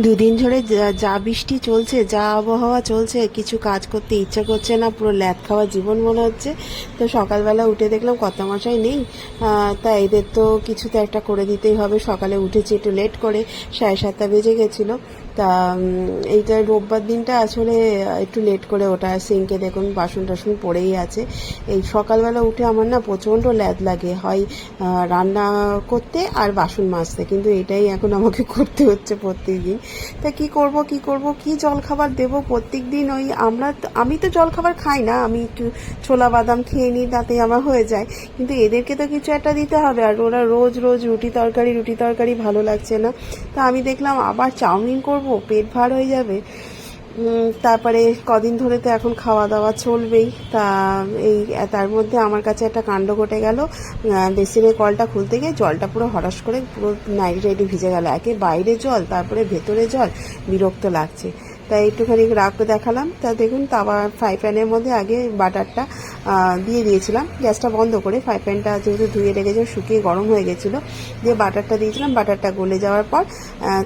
দুদিন ধরে যা- বৃষ্টি চলছে, যা আবহাওয়া চলছে, কিছু কাজ করতে ইচ্ছা করছে না, পুরো ল্যাদ খাওয়া জীবন মনে হচ্ছে। তো সকালবেলা উঠে দেখলাম কত মশাই নেই তা এদের তো কিছু তো একটা করে দিতেই হবে। সকালে উঠেছি একটু লেট করে, সাড়ে সাতটা বেজে গেছিল। তা এইটা রোববার দিনটা আসলে একটু লেট করে ওটা সিঙ্কে দেখুন, বাসন টাসন পড়েই আছে। এই সকালবেলা উঠে আমার না প্রচণ্ড ল্যাদ লাগে। হয় রান্না করতে আর বাসন মাজতে। কিন্তু এটাই এখন আমাকে করতে হচ্ছে প্রত্যেক দিন তা কি করব কি করব, কি জল খাবার দেবো প্রত্যেক দিন ওই আমরা আমি তো জল খাবার খাই না। আমি একটু ছোলা বাদাম খেয়ে নিই তাতে আমার হয়ে যায়। কিন্তু এদেরকে তো কিছু একটা দিতে হবে। আর ওরা রোজ রোজ রুটি তরকারি রুটি তরকারি ভালো লাগছে না। তা আমি দেখলাম আবার চাউমিন করব পেট ভার হয়ে যাবে। তারপরে কদিন ধরে তো এখন খাওয়া দাওয়া চলবেই। তা এই, তার মধ্যে আমার কাছে একটা কাণ্ড ঘটে গেল। বেসিনে বেসিনের কলটা খুলতে গিয়ে জলটা পুরো হরাস করে পুরো নাইটি টাইটি ভিজে গেল। একে বাইরে জল, তারপরে ভেতরে জল, বিরক্ত লাগছে। তাই একটুখানি রাগ দেখালাম। তা দেখুন তাওয়া ফ্রাই প্যানের মধ্যে আগে বাটারটা দিয়ে দিয়েছিলাম। গ্যাসটা বন্ধ করে ফ্রাই প্যানটা যেহেতু ধুয়ে রেখেছে, শুকিয়ে গরম হয়ে গেছিল, দিয়ে বাটারটা দিয়েছিলাম। বাটারটা গলে যাওয়ার পর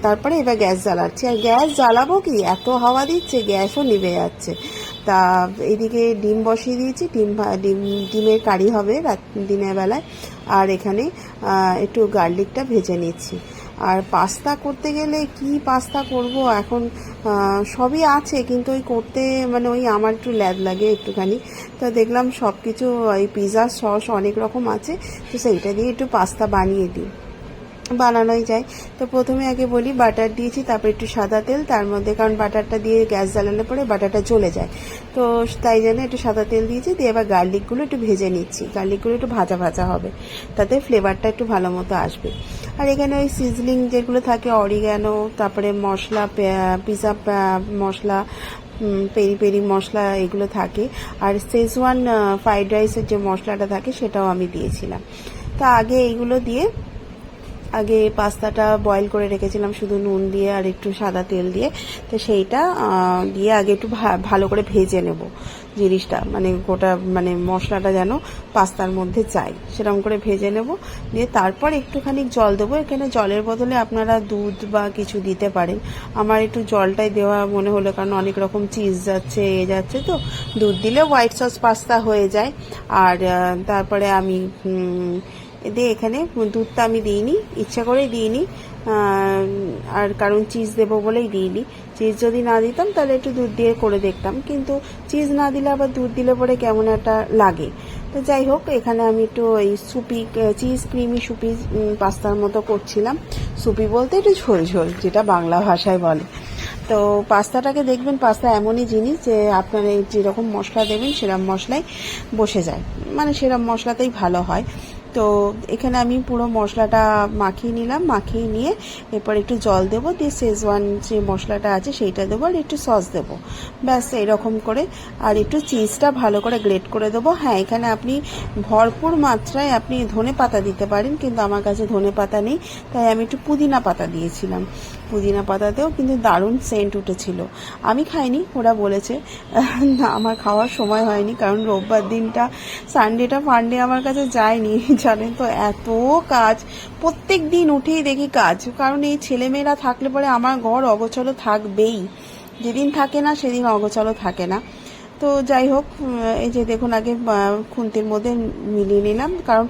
তারপরে এবার গ্যাস জ্বালাচ্ছি। আর গ্যাস জ্বালাবো কি? এত হাওয়া দিচ্ছে, গ্যাসও নিভে যাচ্ছে। তা এদিকে ডিম বসিয়ে দিয়েছি। ডিম ডিম, ডিমের কারি হবে রাত, দিনের বেলায়। আর এখানে একটু গার্লিকটা ভেজে নিচ্ছি। আর পাস্তা করতে গেলে কি পাস্তা করব? এখন সবই আছে, কিন্তু ওই করতে মানে ওই আমার একটু ল্যাদ লাগে একটুখানি। তো দেখলাম সব কিছু ওই পিৎজা সস অনেক রকম আছে, তো সেইটা দিয়ে একটু পাস্তা বানিয়ে দিই। বানানোই যায়। তো প্রথমে আগে বলি, বাটার দিয়েছি, তারপর একটু সাদা তেল, তার মধ্যে, কারণ বাটারটা দিয়ে গ্যাস জ্বালানোর পরে বাটারটা চলে যায়। তো তাই জন্য একটু সাদা তেল দিয়েছি, দিয়ে এবার গার্লিকগুলো একটু ভেজে নিচ্ছি। গার্লিকগুলো একটু ভাজা ভাজা হবে, তাতে ফ্লেভারটা একটু ভালো মতো আসবে। আর এখানে ওই সিজলিং যেগুলো থাকে অরিগ্যানো তারপরে মশলা পিজা মশলা পেরি পেরি মশলা এগুলো থাকে। আর শেজওয়ান ফ্রাইড রাইসের যে মশলাটা থাকে, সেটাও আমি দিয়েছিলাম। তা আগে এইগুলো দিয়ে আগে পাস্তাটা বয়েল করে রেখেছিলাম শুধু নুন দিয়ে আর একটু সাদা তেল দিয়ে। তো সেইটা দিয়ে আগে একটু ভালো করে ভেজে নেব জিনিসটা। মানে গোটা মানে মশলাটা যেন পাস্তার মধ্যে চাই সেরকম করে ভেজে নেব। দিয়ে তারপর একটুখানি জল দেবো। এখানে জলের বদলে আপনারা দুধ বা কিছু দিতে পারেন। আমার একটু জলটাই দেওয়া মনে হলো, কারণ অনেক রকম চিজ যাচ্ছে, এ যাচ্ছে তো। দুধ দিলে হোয়াইট সস পাস্তা হয়ে যায়। আর তারপরে আমি দিয়ে এখানে দুধটা আমি দিইনি, ইচ্ছা করেই দিইনি আর কারণ চিজ দেবো বলেই দিইনি। চিজ যদি না দিতাম তাহলে একটু দুধ দিয়ে করে দেখতাম, কিন্তু চিজ না দিলে আবার দুধ দিলে পরে কেমন একটা লাগে। তো যাই হোক, এখানে আমি একটু ওই সুপি চিজ ক্রিমি সুপি পাস্তার মতো করছিলাম। সুপি বলতে একটু ঝোল ঝোল, যেটা বাংলা ভাষায় বলে। তো পাস্তাটাকে দেখবেন, পাস্তা এমনই জিনিস যে আপনারা যেরকম মশলা দেবেন সেরকম মশলাই বসে যায়। মানে সেরকম মশলাতেই ভালো হয়। তো এখানে আমি পুরো মশলাটা মাখিয়ে নিলাম, মাখিয়ে নিয়ে এরপর একটু জল দেবো, দিয়ে শেজওয়ান যে মশলাটা আছে সেইটা দেবো আর একটু সস দেবো। ব্যাস, এরকম করে আর একটু চিজটা ভালো করে গ্রেট করে দেবো। হ্যাঁ এখানে আপনি ভরপুর মাত্রায় আপনি ধনে পাতা দিতে পারেন, কিন্তু আমার কাছে ধনে পাতা নেই, তাই আমি একটু পুদিনা পাতা দিয়েছিলাম। পুদিনা পাতাতেও কিন্তু দারুণ সেন্ট উঠেছিল। আমি খাইনি, ওরা বলেছে। না, আমার খাওয়ার সময় হয়নি, কারণ রোববার দিনটা সানডেটা ফান্ডে আমার কাছে যায়নি, জানেন তো, এত কাজ। প্রত্যেক দিন উঠেই দেখি কাজ, কারণ এই ছেলেমেয়েরা থাকলে পরে আমার ঘর অগোছলো থাকবেই। যেদিন থাকে না, সেদিন অগোছলো থাকে না। তো যাই হোক এই যে দেখুন, আগে খুন্তির মধ্যে মিলিয়ে নিলাম, কারণ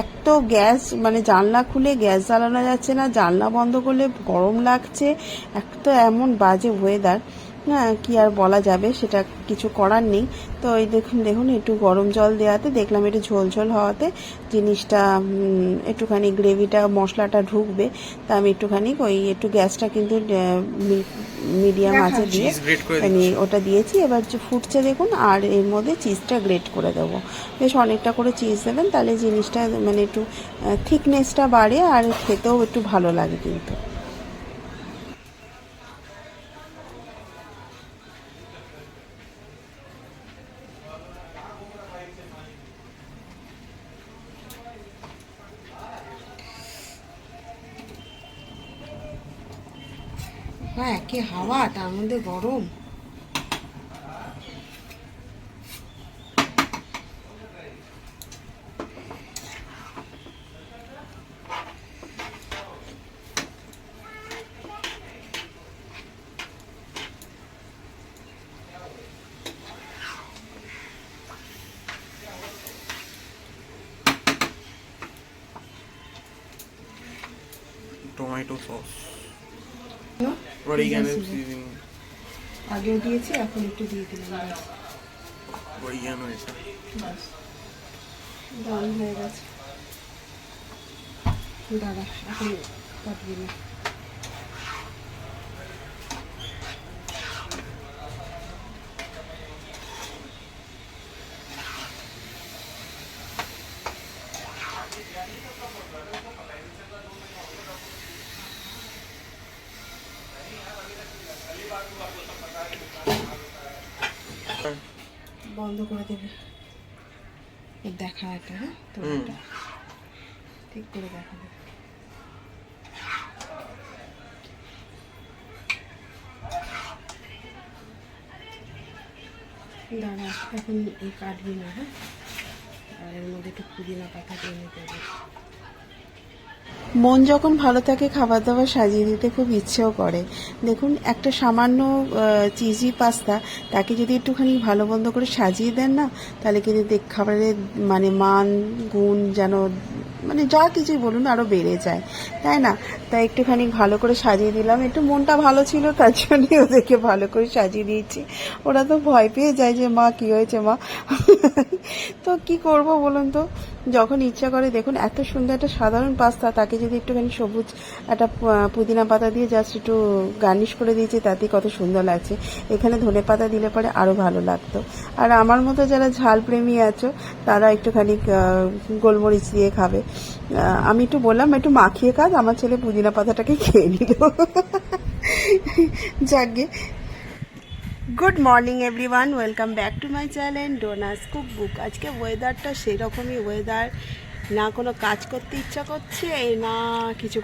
এক তো গ্যাস মানে জানলা খুলে গ্যাস জ্বালানো যাচ্ছে না, জানলা বন্ধ করলে গরম লাগছে। এক তো এমন বাজে ওয়েদার হ্যাঁ কি আর বলা যাবে সেটা কিছু করার নেই। তো এই দেখুন দেখুন একটু গরম জল দেওয়াতে দেখলাম একটু ঝোল ঝোল হওয়াতে জিনিসটা একটুখানি গ্রেভিটা মশলাটা ঢুকবে। তা আমি একটুখানি ওই একটু গ্যাসটা কিন্তু মিডিয়াম আছে দিয়ে চিজ আমি ওটা দিয়েছি। এবার যে ফুটছে দেখুন আর এর মধ্যে চিজটা গ্রেট করে দেবো। বেশ অনেকটা করে চিজ দেবেন তাহলে জিনিসটা মানে একটু থিকনেসটা বাড়ে আর খেতেও একটু ভালো লাগে কিন্তু। কি হাওয়া তার মধ্যে গরম। টমেটো সস অরিগানো সিজনিং আগেও দিয়েছি এখন একটু দিয়ে দিলাম অরিগানো এটা। ডান হয়ে গেছে। দাঁড়া এখন কাটবি না করে দেবে। দেখা একটা হ্যাঁ? তো ঠিক করে দেখা দেবে দাঁড়া এখন এই কাটবি না হ্যাঁ? আর এর মধ্যে একটু পুদিনা পাতা দিয়ে নিতে হবে। মন যখন ভালো থাকে খাবার দাবার সাজিয়ে দিতে খুব ইচ্ছেও করে। দেখুন, একটা সামান্য চিজি পাস্তা, তাকে যদি একটুখানি ভালো বন্ধ করে সাজিয়ে দেন না, তাহলে কিন্তু খাবারের মানে মান, গুণ যেন মানে যা কিছুই বলুন আরও বেড়ে যায়। তাই না? তাই একটুখানি ভালো করে সাজিয়ে দিলাম। একটু মনটা ভালো ছিল, তার জন্যই ওদেরকে ভালো করে সাজিয়ে দিয়েছি। ওরা তো ভয় পেয়ে যায় যে, মা, কি হয়েছে, মা? তো কি করব বলুন তো? যখন ইচ্ছা করে, দেখুন, এত সুন্দর একটা সাধারণ পাস্তা, তাকে যদি একটুখানি সবুজ একটা পুদিনা পাতা দিয়ে জাস্ট একটু গার্নিশ করে দিয়েছি, তাতেই কত সুন্দর লাগছে। এখানে ধনে পাতা দিলে পরে আরও ভালো লাগতো। আর আমার মতো যারা ঝাল প্রেমী আছো, তারা একটুখানি গোলমরিচ দিয়ে খাবে। আমি একটু বললাম, একটু মাখিয়ে কাজ, আমার ছেলে পুদিনা পাতাটাকে খেয়ে নিল। যাকে। Good morning everyone welcome back to my channel Dona's cook book আজকে ওয়েদারটা সেরকমই ওয়েদার না কোনো কাজ করতে ইচ্ছা করছে, না কিছু।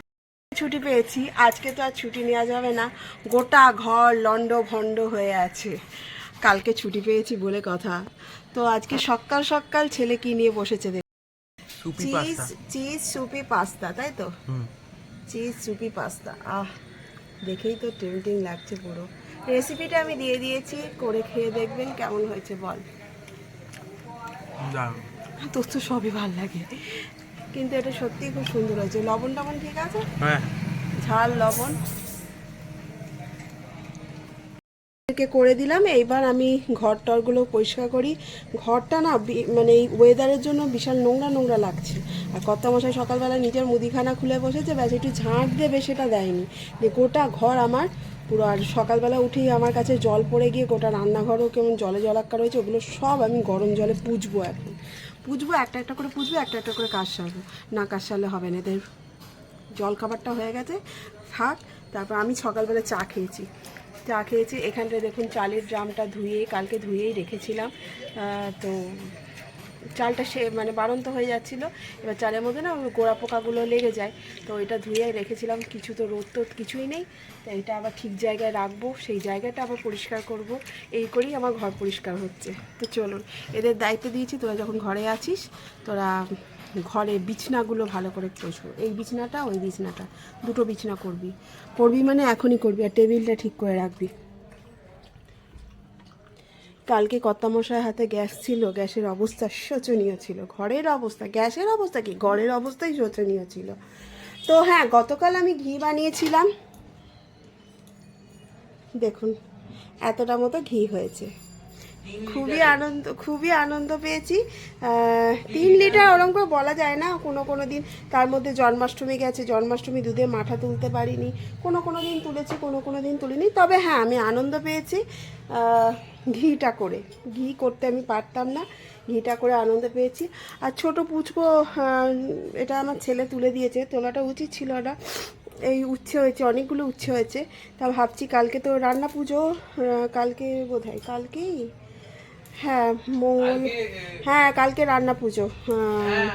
ছুটি পেয়েছি। আজকে তো আর ছুটি নেওয়া যাবে না। গোটা ঘর লন্ড ভণ্ড হয়ে আছে। কালকে ছুটি পেয়েছি বলে কথা। তো আজকে সকাল সকাল ছেলে কি নিয়ে বসেছে soupy cheese pasta. Cheese soupy pasta তাই তো? হুম। চিজ সুপি পাস্তা আহ দেখেই তো টেম্পটিং লাগছে পুরো। রেসিপিটা আমি দিয়ে দিয়েছি করে খেয়ে দেখবেন কেমন হয়েছে বল। দারুণ। তোর তো সবই ভালো লাগে। কিন্তু এটা সত্যিই খুব সুন্দর হয়েছে। লবণ টবণ ঠিক আছে? হ্যাঁ। ঝাল লবণ। কে করে দিলাম। এইবার আমি ঘর টরগুলো পরিষ্কার করি। ঘরটা না মানে এই ওয়েদারের জন্য বিশাল নোংরা নোংরা লাগছে। আর কত মশাই সকালবেলা নিজের মুদিখানা খুলে বসেছে, ব্যাস একটু ঝাঁট দেবে সেটা দেয়নি। যে গোটা ঘর আমার, পুরো আর সকালবেলা উঠেই আমার কাছে জল পড়ে গিয়ে গোটা রান্নাঘরও কেমন জলে জলাক্কার রয়েছে, ওগুলো সব আমি গরম জলে পুজবো এখন। পুজবো, একটা একটা করে পুজবো, একটা একটা করে কাজ সারবো। না কাজ সারলে হবে না। এদের জল খাবারটা হয়ে গেছে। থাক, তারপর আমি সকালবেলা চা খেয়েছি। চা খেয়েছি। এখানটায় দেখুন চালের ড্রামটা ধুয়ে কালকে ধুয়েই রেখেছিলাম। তো চালটা সে মানে বাড়ন্ত হয়ে যাচ্ছিল। এবার চালের মধ্যে না গোড়া পোকাগুলো লেগে যায়। তো এটা ধুয়ে রেখেছিলাম। কিছু তো রোদ তো কিছুই নেই। তো এটা আবার ঠিক জায়গায় রাখব। সেই জায়গাটা আবার পরিষ্কার করব। এই করেই আমার ঘর পরিষ্কার হচ্ছে। তো চলুন, এদের দায়িত্ব দিয়েছি। তোরা যখন ঘরে আছিস, তোরা ঘরে বিছনাগুলো ভালো করে পোষবো এই বিছনাটা, ওই বিছনাটা, দুটো বিছনা করবি। করবি মানে এখনই করবি আর টেবিলটা ঠিক করে রাখবি। কালকে কর্তামশাই হাতে গ্যাস ছিল, গ্যাসের অবস্থা শোচনীয় ছিল। ঘরের অবস্থা, গ্যাসের অবস্থা কি? ঘরের অবস্থাই শোচনীয় ছিল। তো হ্যাঁ গতকাল আমি ঘি বানিয়েছিলাম। দেখুন, এতটা মতো ঘি হয়েছে। খুবই আনন্দ খুবই আনন্দ পেয়েছি। তিন লিটার? ওরম করে বলা যায় না। কোনো কোনো দিন তার মধ্যে জন্মাষ্টমী গেছে জন্মাষ্টমী দুধে মাথা তুলতে পারিনি। কোনো কোনো দিন তুলেছি কোনো কোনো দিন তুলিনি। তবে হ্যাঁ আমি আনন্দ পেয়েছি ঘিটা করে। ঘি করতে আমি পারতাম না ঘিটা করে আনন্দ পেয়েছি। আর ছোট পুচকো এটা আমার ছেলে তুলে দিয়েছে তোলাটা উচিত ছিল না। এই উচ্ছে হয়েছে অনেকগুলো উচ্ছে হয়েছে। তা ভাবছি কালকে তো রান্না পুজো কালকে বোধ হয় কালকেই? হ্যাঁ মঙ্গল হ্যাঁ কালকে রান্না পুজো হ্যাঁ,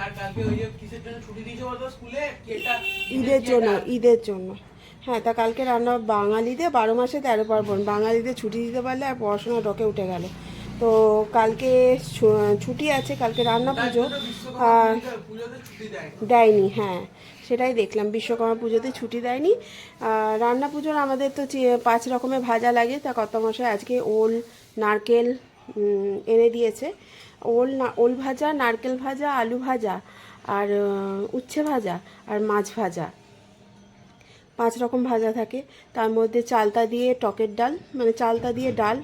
ঈদের জন্য ঈদের জন্য। হ্যাঁ তা কালকে রান্না বাঙালিদের বারো মাসে তেরো পার্বণ। বাঙালিদের ছুটি দিতে পারলে আর পড়াশোনা ডকে উঠে গেল। তো কালকে ছুটি আছে কালকে রান্না পুজো। দেয়নি হ্যাঁ। সেটাই দেখলাম বিশ্বকর্মা পুজোতে ছুটি দেয়নি। আর রান্না পুজোর আমাদের তো পাঁচ রকমের ভাজা লাগে। তা কত মশাই আজকে ওল নারকেল এনে দিয়েছে। ওল না, ওল ভাজা, নারকেল ভাজা, আলু ভাজা আর উচ্ছে ভাজা আর মাছ ভাজা। পাঁচ রকম ভাজা থাকে। তার মধ্যে চালতা দিয়ে টকের ডাল মানে চালতা দিয়ে ডাল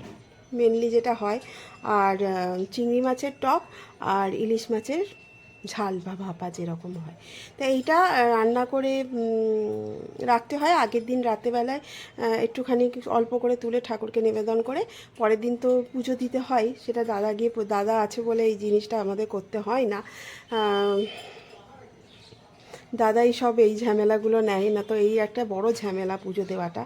মেনলি যেটা হয়। আর চিংড়ি মাছের টক আর ইলিশ মাছের ঝাল বা ভাপা যেরকম হয়। তো এইটা রান্না করে রাখতে হয়। আগের দিন রাত্রেবেলায় আহ, একটুখানি অল্প করে তুলে ঠাকুরকে নিবেদন করে পরের দিন তো পুজো দিতে হয়। সেটা দাদা গিয়ে দাদা আছে বলে এই জিনিসটা আমাদের করতে হয় না। দাদাই সব এই ঝামেলাগুলো নেয় না তো এই একটা বড় ঝামেলা পুজো দেওয়াটা।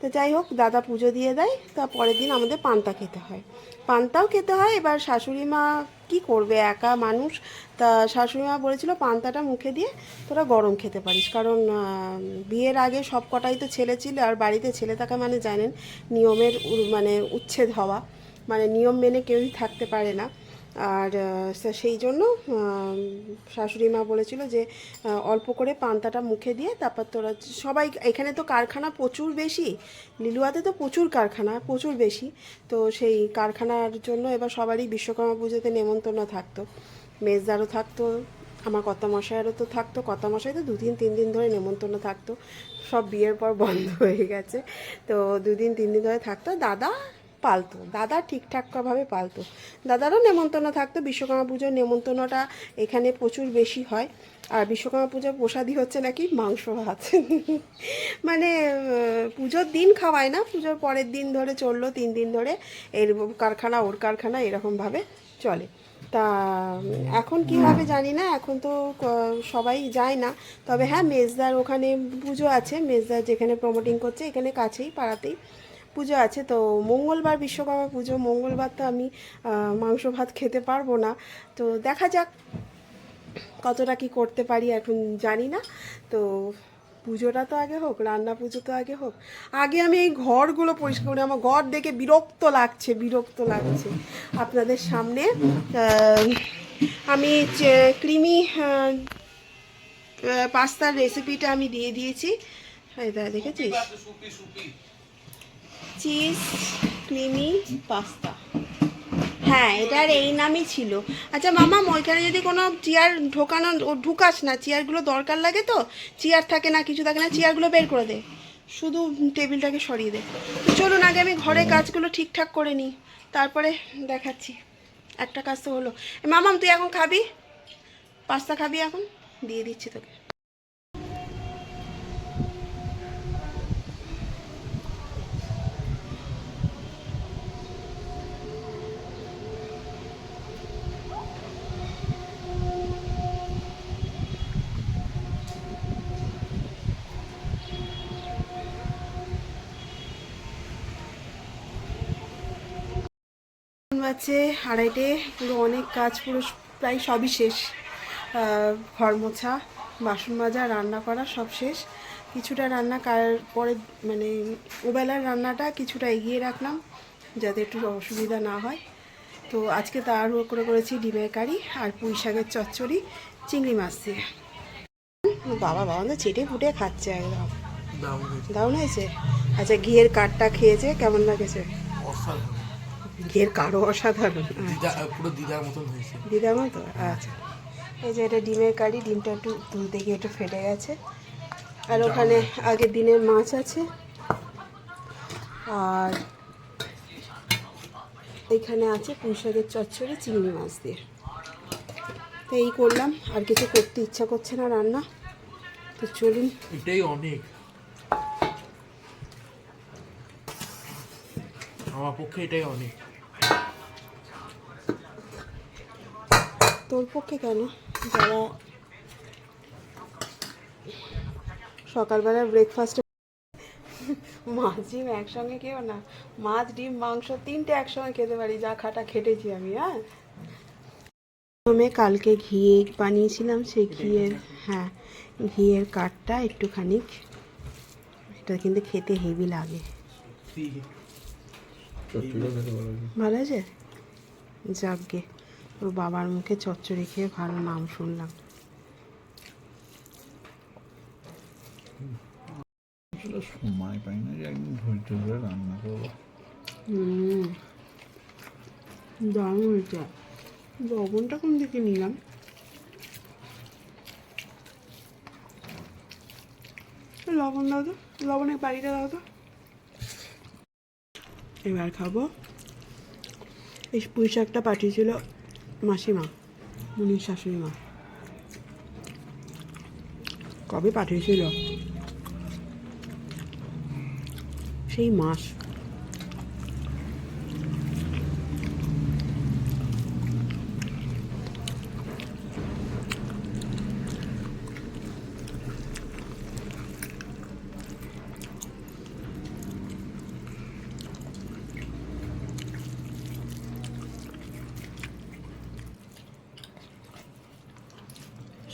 তো যাই হোক দাদা পুজো দিয়ে দেয়। তা পরের দিন আমাদের পান্তা খেতে হয়। পান্তাও খেতে হয়। এবার শাশুড়ি মা কী করবে একা মানুষ? তা শাশুড়ি মা বলেছিল, পান্তাটা মুখে দিয়ে তোরা গরম খেতে পারিস। কারণ বিয়ের আগে সব কটাই তো ছেলে ছিল, আর বাড়িতে ছেলে থাকা মানে জানেন, নিয়মের মানে উচ্ছেদ হওয়া। মানে নিয়ম মেনে কেউই থাকতে পারে না। আর সেই জন্য শাশুড়ি মা বলেছিল যে অল্প করে পান্তাটা মুখে দিয়ে তারপর তোরা সবাই, এখানে তো কারখানা প্রচুর বেশি, লিলুয়াতে তো প্রচুর কারখানা, প্রচুর বেশি। তো সেই কারখানার জন্য এবার সবারই বিশ্বকর্মা পুজোতে নেমন্তন্ন থাকতো। মেজদারও থাকতো, আমার কর্তামশাইয়েরও তো থাকতো, কর্তামশাই তো দুদিন, তিন দিন ধরে নেমন্তন্ন থাকতো। সব বিয়ের পর বন্ধ হয়ে গেছে। তো দুদিন, তিন দিন ধরে থাকতো। দাদা পালতো, দাদা ঠিকঠাকভাবে পালতো। দাদারও নেমন্তন্ন থাকতো, বিশ্বকর্মা পুজোর নেমন্তন্নটা এখানে প্রচুর বেশি হয়। আর বিশ্বকর্মা পুজোর প্রসাদই হচ্ছে নাকি মাংস ভাত। মানে পুজোর দিন খাওয়ায় না, পুজোর পরের দিন ধরে চলল, তিন দিন ধরে এর কারখানা, ওর কারখানা এরকমভাবে চলে। তা, এখন কি হবে জানি না, এখন তো সবাই যায় না। তবে হ্যাঁ মেজদার ওখানে পুজো আছে, মেজদার যেখানে প্রমোটিং করছে, এখানে কাছেই, পাড়াতেই। পুজো আছে, তো মঙ্গলবার বিশ্বকর্মা পুজো, মঙ্গলবার তো আমি মাংস ভাত খেতে পারব না। তো দেখা যাক কতটা কি করতে পারি, এখন জানি না। তো পুজোটা তো আগে হোক, রান্না পুজো তো আগে হোক। আগে আমি এই ঘরগুলো পরিষ্কার করি, আমার ঘর দেখে বিরক্ত লাগছে বিরক্ত লাগছে। আপনাদের সামনে আমি ক্রিমি পাস্তার রেসিপিটা আমি দিয়ে দিয়েছি। দেখেছিস? Cheese, creamy, pasta. হ্যাঁ এটার এই নামই ছিল। আচ্ছা মামা, ওইখানে যদি কোনো চেয়ার ঢোকানো ঢুকাস না, চেয়ারগুলো দরকার লাগে তো? চেয়ার থাকে না, কিছু থাকে না, চেয়ারগুলো বের করে দে। শুধু টেবিলটাকে সরিয়ে দে। চলুন, আগে আমি ঘরে কাজগুলো ঠিকঠাক করে নিই। তারপরে দেখাচ্ছি। একটা কাজ তো হলো। মামাম তুই এখন খাবি? পাস্তা খাবি এখন? দিয়ে দিচ্ছি তোকে। আছে আড়াইটে পুরো অনেক কাজ পুরো প্রায় সবই শেষ। ঘর মোছা বাসন মাজা রান্না করা সব শেষ। কিছুটা রান্না কার পরে মানে ওবেলার রান্নাটা কিছুটা এগিয়ে রাখলাম যাতে একটু অসুবিধা না হয়। তো আজকে তাড়াহুড়ো করে করেছি ডিমের কারি আর পুঁই শাকের চচ্চড়ি চিংড়ি মাছ দিয়ে। বাবা বাবা তো চেটে ফুটে খাচ্ছে একদম। দারুণ হয়েছে। আচ্ছা ঘিয়ের কাঠটা খেয়েছে কেমন লাগেছে? অসাধারণ কারও অসাধারণ। দিদা পুরো দিদার মতন হয়েছে। দিদার মতো? আচ্ছা। এই যে এটা ডিমের কারি ডিমটা একটু তুলতে গিয়ে একটু ফেটে গেছে। আর ওখানে আগের দিনের মাছ আছে। আর এখানে আছে পুঁই শাকের চচ্চড়ি চিংড়ি মাছ দিয়ে। তো এই করলাম। আর কিছু করতে ইচ্ছা করছে না রান্না। তো চলুন। এটাই অনেক। আমার পক্ষে এটাই অনেক। তোর পক্ষে কেন? যারা সকালবেলা ব্রেকফাস্টে মাছ ডিম একসঙ্গে খেও না। মাছ ডিম মাংস তিনটে একসঙ্গে খেতে পারি যা খাটা খেটেছি আমি হ্যাঁ? প্রথমে কালকে ঘিয়ে বানিয়েছিলাম সেই ঘিয়ের হ্যাঁ ঘিয়ের কাঠটা একটুখানি এটা কিন্তু খেতে হেভি লাগে। ভালো আছে যাকগে ওর বাবার মুখে চচ্চড়ি খেয়ে ভালো নাম শুনলাম। সময় পাই না যে একদিন ধৈর্য ধরে রান্না করব। দারুণ হয়েছে। লবণটা কোন দিকে নিলাম? লবণ দাও তো লবণের বাড়িটা দাও তো। এবার খাব। এই পুঁই শাকটা পাঠিয়েছিল মাসিমা মুনির শাশুড়ি মা। কবে পাঠিয়েছিল? সেই মাস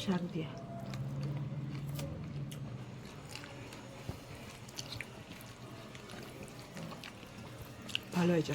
শাক দিয়ে ভালো হয়েছে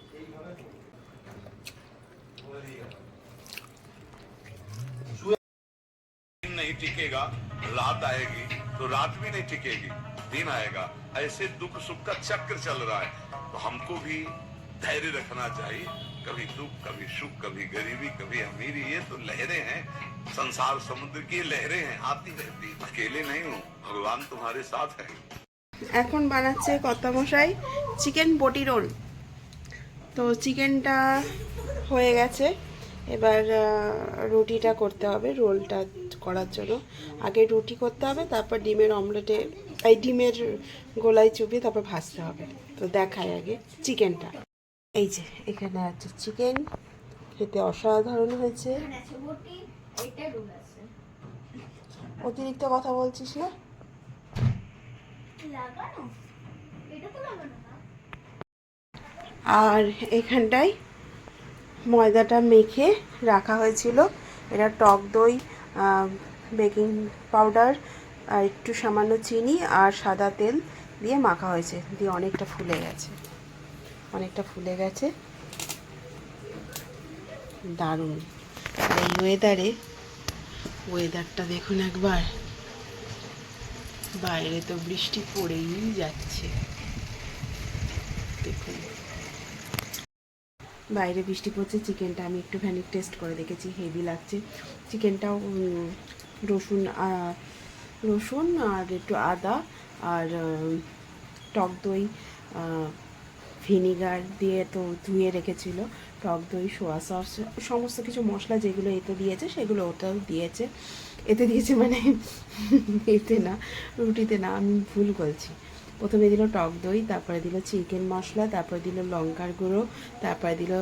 दिन नहीं टिकेगा रात आएगी तो रात भी नहीं टिकेगी दिन आएगा ऐसे दुख सुख का चक्र चल रहा है तो हमको भी धैर्य रखना चाहिए कभी दुख कभी सुख कभी गरीबी कभी अमीरी ये तो लहरें हैं संसार समुद्र की लहरें हैं आती रहती अकेले नहीं हूँ भगवान तुम्हारे साथ है এখন বানাচ্ছে কর্তামশাই চিকেন বটি রোল তো চিকেনটা হয়ে গেছে। এবার রুটিটা করতে হবে রোলটা করার জন্য। আগে রুটি করতে হবে তারপর ডিমের অমলেটে এই ডিমের গোলায় চুবিয়ে তারপর ভাজতে হবে। তো দেখায় আগে চিকেনটা। এই যে এখানে আছে চিকেন খেতে অসাধারণ হয়েছে। অতিরিক্ত কথা বলছিস না। আর এখানটায় ময়দাটা মেখে রাখা হয়েছিল। এটা টক দই বেকিং পাউডার, আর একটু সামান্য চিনি আর সাদা তেল দিয়ে মাখা হয়েছে। দিয়ে অনেকটা ফুলে গেছে। অনেকটা ফুলে গেছে। দারুণ। এই ওয়েদারে ওয়েদারটা দেখুন একবার। বাইরে তো বৃষ্টি পড়েই যাচ্ছে দেখুন বাইরে বৃষ্টি পড়ছে, চিকেনটা আমি একটুখানি টেস্ট করে দেখেছি হেভি লাগছে। চিকেনটাও রসুন রসুন আর একটু আদা আর টক দই ভিনিগার দিয়ে তো ধুয়ে রেখেছিল, টক দই, সোয়া সস, সমস্ত কিছু মশলা যেগুলো এতে দিয়েছে সেগুলো ওটাও দিয়েছে। এতে দিয়েছে মানে এতে না, রুটিতে না, আমি ভুল বলছি। প্রথমে দিল টক দই, তারপরে দিল চিকেন মশলা, তারপরে দিল লঙ্কার গুঁড়ো, তারপরে দিল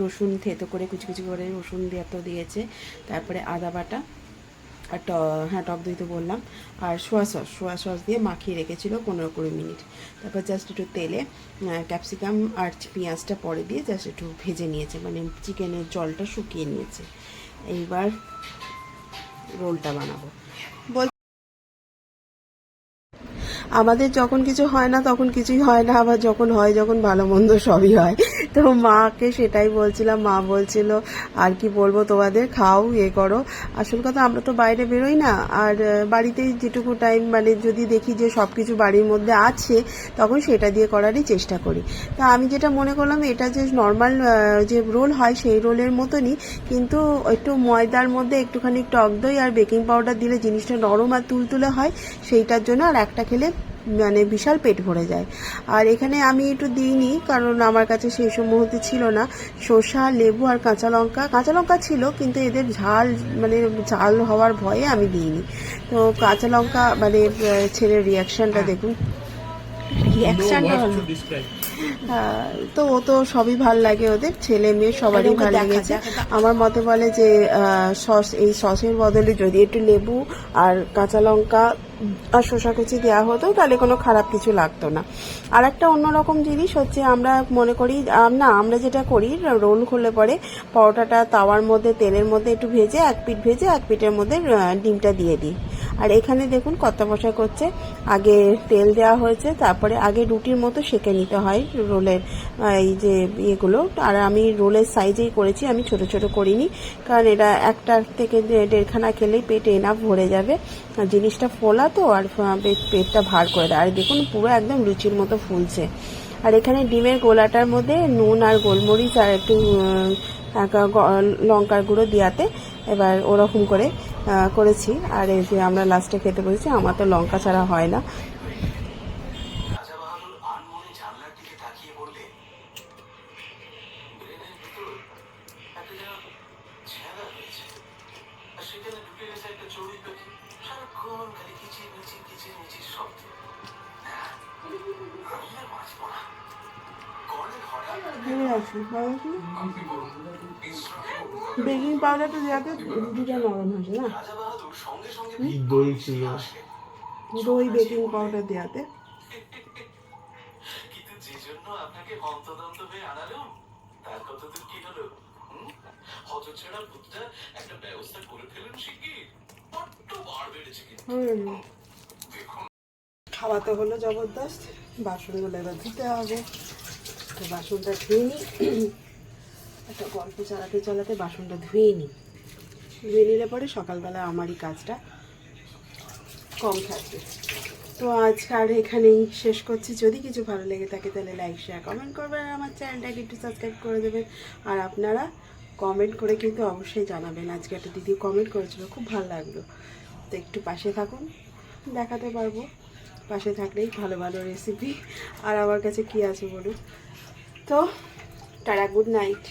রসুন থেতো করে, কুচি কুচি করে রসুন দিয়ে তো দিয়েছে। তারপরে আদা বাটা আর ট হ্যাঁ টক দই তো বললাম। আর সোয়া সস সোয়া সস দিয়ে মাখিয়ে রেখেছিল পনেরো কুড়ি মিনিট। তারপর জাস্ট একটু তেলে ক্যাপসিকাম আর পেঁয়াজটা পরে দিয়ে জাস্ট একটু ভেজে নিয়েছে মানে চিকেনের জলটা শুকিয়ে নিয়েছে। এইবার রোলটা বানাবো। বল আমাদের যখন কিছু হয় না, তখন কিছুই হয় না, আবার যখন হয়, যখন ভালো মন্দ সবই হয়। তো মাকে সেটাই বলছিলাম, মা বলছিল, আর কি বলব তোমাদের? খাও ইয়ে করো। আসল কথা, আমরা তো বাইরে বেরোই না। আর বাড়িতেই যেটুকু টাইম মানে যদি দেখি যে সব কিছু বাড়ির মধ্যে আছে, তখন সেটা দিয়ে করারই চেষ্টা করি। তা আমি যেটা মনে করলাম, এটা যে নর্মাল যে রোল হয়, সেই রোলের মতনই। কিন্তু একটু ময়দার মধ্যে একটুখানি টক দই আর বেকিং পাউডার দিলে জিনিসটা নরম আর তুলতুলে হয়, সেইটার জন্য আর একটা খেলে মানে বিশাল পেট ভরে যায়। আর এখানে আমি একটু দিইনি কারণ আমার কাছে সেই সব মুহূর্তে ছিল না। শসা লেবু আর কাঁচা লঙ্কা। কাঁচা লঙ্কা ছিল কিন্তু এদের ঝাল মানে ঝাল হওয়ার ভয়ে আমি দিইনি। তো কাঁচা লঙ্কা মানে ছেলের রিয়াকশনটা দেখুন। রিয়াকশনটা হ্যাঁ, তো ও তো সবই ভালো লাগে ওদের। ছেলে মেয়ে সবারই ভালো লেগেছে। আমার মতে বলে যে সস এই সসের বদলে যদি একটু লেবু আর কাঁচা লঙ্কা আর শসা কুচি দেওয়া হতো, তাহলে কোনো খারাপ কিছু লাগতো না। আর একটা অন্যরকম জিনিস হচ্ছে আমরা মনে করি না, আমরা যেটা করি, রোল খুলে পরে পরোটাটা তাওয়ার মধ্যে, তেলের মধ্যে একটু ভেজে, এক পিঠ ভেজে, এক পিঠের মধ্যে ডিমটা দিয়ে দিই। আর এখানে দেখুন কত মশা করছে, আগে তেল দেওয়া হয়েছে, তারপরে আগে রুটির মতো সেঁকে নিতে হয় রোলের এই যে ইয়েগুলো। আর আমি রোলের সাইজেই করেছি, আমি ছোট ছোট করিনি, কারণ এটা একটা থেকে দেড়খানা খেলেই পেটে এনাফ ভরে যাবে। জিনিসটা ফোলা তো, আর পেট- পেটটা ভার করে দেয়। আর দেখুন, পুরো একদম লুচির মতো ফুলছে। আর এখানে ডিমের গোলাটার মধ্যে নুন আর গোলমরিচ আর একটু লঙ্কার গুঁড়ো দিয়াতে এবার ওরকম করে করেছি। আর এই যে আমরা লাস্টে খেতে বসেছি, আমার তো লঙ্কা ছাড়া হয় না। হঠাৎ বেকিং পাউডারটা দেওয়াতে রুটিটা নরম হয়েছে না? দই ছিল। দই বেকিং পাউডার দেওয়াতে আপনাকে হন্তদন্ত হয়ে তার কি হলো? হুম? হতছেড়া ভূতটা একটা ব্যবস্থা করে ফেলুন শিগগির। বড্ড বার বেড়েছে কিন্তু। হুম। খাওয়া তো হলো জবরদস্ত বাসনগুলো এবার ধুতে হবে। তো বাসনটা ধুয়ে নিই একটা গল্প চালাতে চালাতে বাসনটা ধুয়ে নিই ধুয়ে নিলে পরে সকালবেলা আমারই কাজটা কম থাকবে। তো আজকে আর এখানেই শেষ করছি। যদি কিছু ভালো লেগে থাকে তাহলে লাইক শেয়ার কমেন্ট করবেন আর আমার চ্যানেলটাকে একটু সাবস্ক্রাইব করে দেবেন। আর আপনারা কমেন্ট করে কিন্তু অবশ্যই জানাবেন আজকে একটা দিদি কমেন্ট করেছিল, খুব ভালো লাগল। তো একটু পাশে থাকুন, দেখাতে পারব। পাশে থাকলেই ভালো ভালো রেসিপি আর আমার কাছে কি আছে বলুন? তো টাটা গুড নাইট